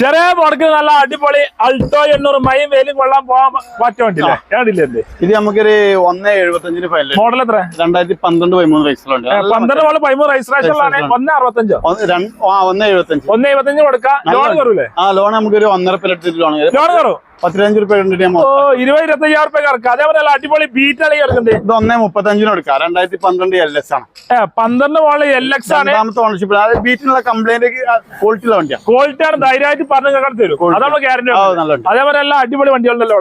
ചെറിയ മുടക്ക് നല്ല അടിപൊളി അൾട്ടോ എണ്ണൂറ് മൈ വേലും കൊള്ളാൻ പോകാൻ ഏടില്ലേ എന്റെ ഇത്? നമുക്കൊരു ഒന്ന് എഴുപത്തഞ്ചിന് മോഡൽ എത്ര? രണ്ടായിരത്തി പന്ത്രണ്ട് പതിമൂന്ന് വയസ്സിലുണ്ട് ഏ, പന്ത്രണ്ട് മോഡൽ പതിമൂന്ന് രജിസ്ട്രേഷനിലാണ് ഒന്ന് അറുപത്തഞ്ചോ? ഒന്ന് എഴുപത്തഞ്ച്. ഒന്ന് എഴുപത്തഞ്ച് കൊടുക്കാം. ലോൺ കയറൂലേ? ആ ലോൺ നമുക്കൊരു ഒന്നര പിലറ്റ് ലോൺ ലോൺ കയറും? പത്തിരഞ്ച് റുപ്യ ഓ ഇരുപത് ഇരുപത്തി അയ്യായിരം റുപ്യ കറക്കാം. അതേപോലെ അടിപൊളി ബീറ്റ് അളി കിടക്കുന്നുണ്ട് ഇത് ഒന്നേ മുപ്പത്തഞ്ചിന് എടുക്കാം രണ്ടായിരത്തി പന്ത്രണ്ട് എൽ എസ് ആണ്. പന്ത്രണ്ട് മോൾ എൽ എക്സ് ആണ്. ഓണർഷിപ്പ് അതായത് ബീറ്റിനുള്ള കംപ്ലൈന്റ് ക്വാളിറ്റിയുള്ള വണ്ടിയാണ് ക്വാളിറ്റി ആണ്. ധൈര്യമായിട്ട് പറഞ്ഞു കേൾക്കാൻ തരും. അതാണ് ഗ്യാരണ്ടി അതേപോലെ എല്ലാ അടിപൊളി വണ്ടികളുണ്ടല്ലോ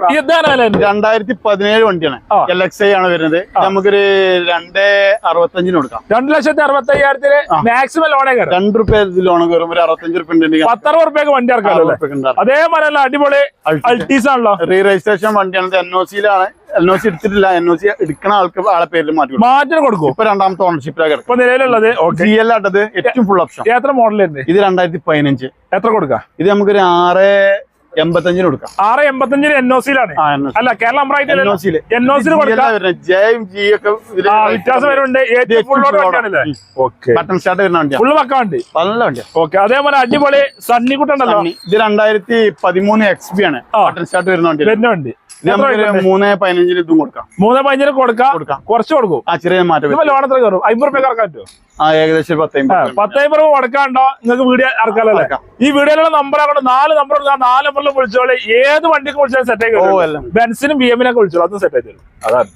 രണ്ടായിരത്തി പതിനേഴ് വണ്ടിയാണ്. എൽ എക്സ് ഐ ആണ് വരുന്നത്. നമുക്കൊരു രണ്ട് അറുപത്തഞ്ചിന് കൊടുക്കാം. രണ്ട് ലക്ഷത്തി അറുപത്തി അയ്യായിരത്തിന് മാക്സിമം ലോണേ കയറും. രണ്ട് റുപ്യ ലോൺ കയറും ഒരു അറുപത്തഞ്ച് റുപ്യ ഉണ്ടെങ്കിൽ പത്തറുപത് റുപ്യക്ക് വണ്ടി ഇറക്കാം അതേപോലെ അടിപൊളി ആണല്ലോ. റീ രജിസ്ട്രേഷൻ വണ്ടിയാണ് എൻ ഒ സിയിലാണ് എൻ ഒ സി എടുത്തിട്ടില്ല. എൻ ഒ സി എടുക്കുന്ന ആൾക്ക് ആളെ പേരിൽ മാറ്റി മാറ്റി കൊടുക്കും ഇപ്പൊ രണ്ടാമത്തെ ഓണർഷിപ്പിലാണ് ഇപ്പൊ നിലവിലുള്ളത്? ജി എൽ ആട്ടത് ഏറ്റവും ഫുൾ ഓപ്ഷൻ എത്ര മോഡൽ ഇത് രണ്ടായിരത്തി പതിനഞ്ച്. എത്ര കൊടുക്കാം? ഇത് നമുക്കൊരു ആറ് എൺപത്തഞ്ചിന് കൊടുക്കാം. ആറ് എൺപത്തഞ്ചിന് എൻ ഒ സിയിലാണ് അല്ല കേരള എൻ ഒ ഒ സിയിൽ ജെയും ജി ഒക്കെ വ്യത്യാസം വരുന്നുണ്ട്. ഫുള്ള് വണ്ടി. നല്ല വണ്ടി ഓക്കെ അതേപോലെ അടിപൊളി സണ്ണിക്കുട്ടുണ്ടല്ലോ ഇത് രണ്ടായിരത്തി പതിമൂന്ന് എക്സ് ബി ആണ്. ബട്ടൺ സ്റ്റാർട്ട് വരുന്ന വണ്ടി വരുന്ന വണ്ടി. മൂന്ന് പതിനഞ്ചിന് ഇതും കൊടുക്കാം. മൂന്ന് പതിനഞ്ചിന് കൊടുക്കാം. കൊടുക്കാം. കുറച്ച് കൊടുക്കും. ആ ചെറിയ മാറ്റം. ലോൺ എത്ര കയറും. അമ്പത് റുപ്യ കറക്കാൻ പറ്റുമോ? ഏകദേശം ഒരു പത്ത് ആ, അമ്പത് പത്തയ്മ്പത് രൂപ കൊടുക്കാണ്ടോ നിങ്ങൾക്ക് വീഡിയോ ഇറക്കാമല്ലോ ഈ വീഡിയോയിലുള്ള നമ്പർ ആകൊണ്ട് നാല് നമ്പർ നാല് നമ്പറിൽ വിളിച്ചോളെ. ഏത് വണ്ടിക്ക് വിളിച്ചാലും സെറ്റ് ആയി ബെൻസിനും ബി എമ്മിനൊക്കെ വിളിച്ചോളൂ. അതും സെറ്റ് ആയി തരും. അതാണ്.